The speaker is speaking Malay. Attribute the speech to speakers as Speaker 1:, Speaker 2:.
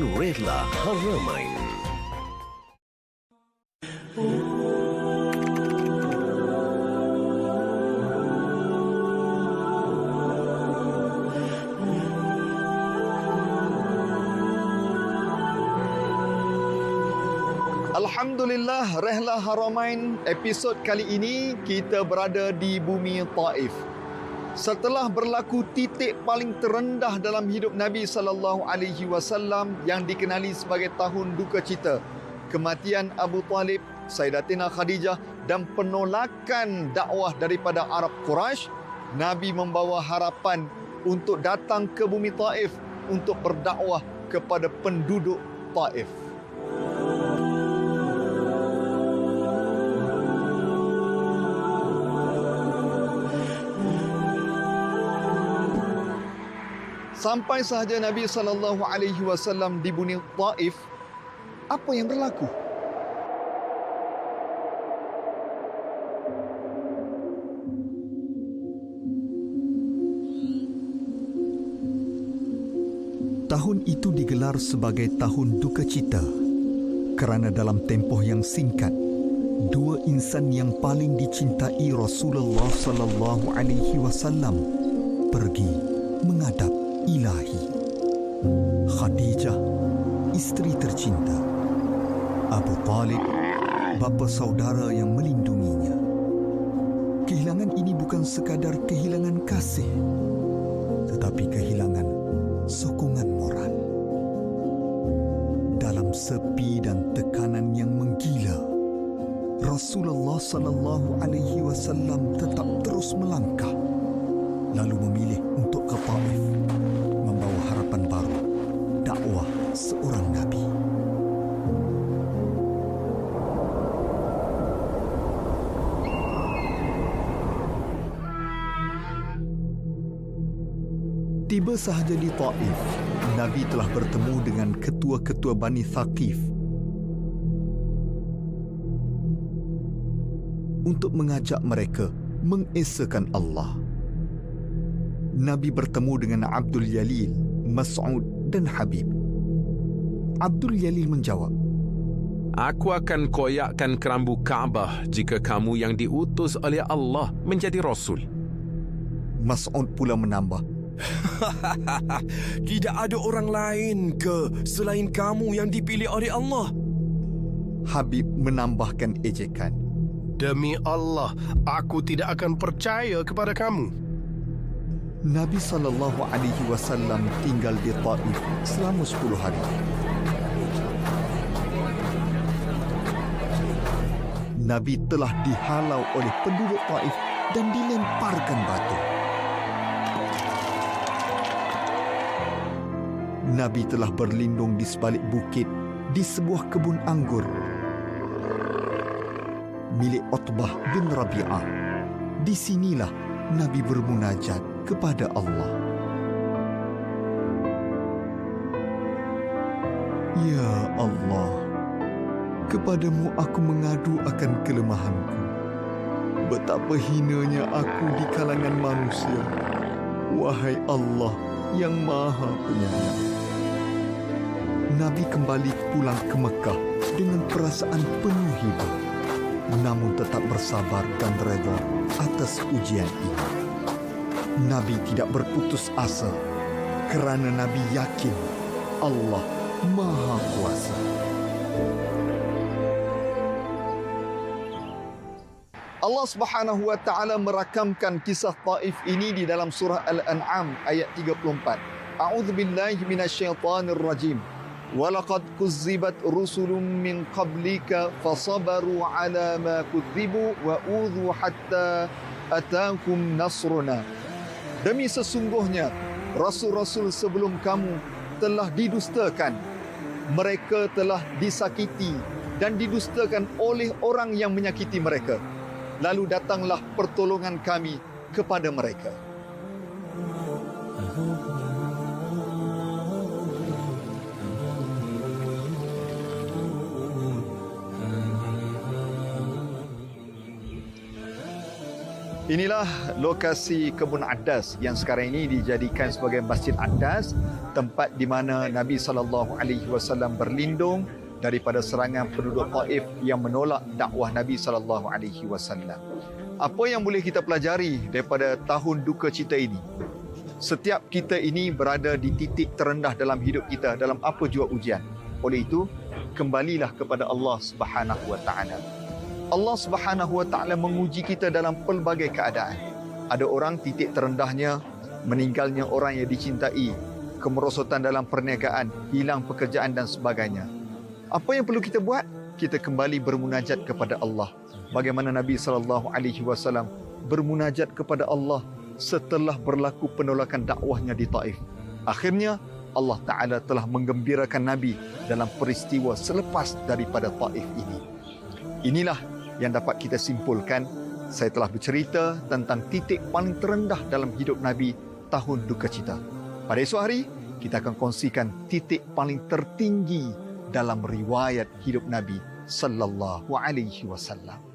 Speaker 1: Redlah Haramain.
Speaker 2: Alhamdulillah Rehlah Haramain episod kali ini kita berada di bumi Taif. Setelah berlaku titik paling terendah dalam hidup Nabi sallallahu alaihi wasallam yang dikenali sebagai tahun duka cita, kematian Abu Talib, Sayyidatina Khadijah dan penolakan dakwah daripada Arab Quraisy, Nabi membawa harapan untuk datang ke bumi Taif untuk berdakwah kepada penduduk Taif. Sampai sahaja Nabi sallallahu alaihi wasallam di Taif, apa yang berlaku?
Speaker 3: Tahun itu digelar sebagai tahun duka cita kerana dalam tempoh yang singkat dua insan yang paling dicintai Rasulullah sallallahu alaihi wasallam pergi menghadap ilahi. Khadijah, isteri tercinta. Abu Talib, bapa saudara yang melindunginya. Kehilangan ini bukan sekadar kehilangan kasih, tetapi kehilangan sokongan moral. Dalam sepi dan tekanan yang menggila, Rasulullah sallallahu alaihi wasallam tetap terus melangkah lalu memilih Tiba sahaja di Taif, Nabi telah bertemu dengan ketua-ketua Bani Thaqif untuk mengajak mereka mengesakan Allah. Nabi bertemu dengan Abdul Yalil, Mas'ud dan Habib. Abdul Yalil menjawab,
Speaker 4: Aku akan koyakkan kerambu Kaabah jika kamu yang diutus oleh Allah menjadi Rasul.
Speaker 3: Mas'ud pula menambah,
Speaker 5: Tidak ada orang lain ke selain kamu yang dipilih oleh Allah?
Speaker 3: Habib menambahkan ejekan.
Speaker 6: Demi Allah, aku tidak akan percaya kepada kamu.
Speaker 3: Nabi sallallahu alaihi wasallam tinggal di Taif selama 10 hari. Nabi telah dihalau oleh penduduk Taif dan dilemparkan batu. Nabi telah berlindung di sebalik bukit di sebuah kebun anggur milik Utbah bin Rabi'ah. Di sinilah Nabi bermunajat kepada Allah. Ya Allah, kepadamu aku mengadu akan kelemahanku. Betapa hinanya aku di kalangan manusia. Wahai Allah yang maha penyayang. Nabi kembali pulang ke Mekah dengan perasaan penuh hibah. Namun tetap bersabar dan redha atas ujian ini. Nabi tidak berputus asa kerana Nabi yakin Allah Maha Kuasa.
Speaker 2: Allah Subhanahu wa taala merakamkan kisah Taif ini di dalam surah Al-An'am ayat 34. A'udzu billahi minasyaitonir rajim. Kuzzibat rusulun min qablika fasabaru ala ma kudzibu wa udhu hatta atakum nasruna. Demi sesungguhnya rasul-rasul sebelum kamu telah didustakan. Mereka telah disakiti dan didustakan oleh orang yang menyakiti mereka lalu datanglah pertolongan kami kepada mereka.
Speaker 3: Inilah lokasi kebun Adas yang sekarang ini dijadikan sebagai Masjid Adas, tempat di mana Nabi sallallahu alaihi wasallam berlindung daripada serangan penduduk Taif yang menolak dakwah Nabi sallallahu alaihi wasallam. Apa yang boleh kita pelajari daripada tahun duka cita ini? Setiap kita ini berada di titik terendah dalam hidup kita dalam apa jua ujian. Oleh itu, kembalilah kepada Allah Subhanahu wa taala. Allah Subhanahu Wa Taala menguji kita dalam pelbagai keadaan. Ada orang titik terendahnya meninggalnya orang yang dicintai, kemerosotan dalam perniagaan, hilang pekerjaan dan sebagainya. Apa yang perlu kita buat? Kita kembali bermunajat kepada Allah. Bagaimana Nabi sallallahu alaihi wasallam bermunajat kepada Allah setelah berlaku penolakan dakwahnya di Taif. Akhirnya Allah Taala telah menggembirakan Nabi dalam peristiwa selepas daripada Taif ini. Inilah yang dapat kita simpulkan saya telah bercerita tentang titik paling terendah dalam hidup Nabi tahun duka cita. Pada esok hari, kita akan kongsikan titik paling tertinggi dalam riwayat hidup Nabi sallallahu alaihi wasallam.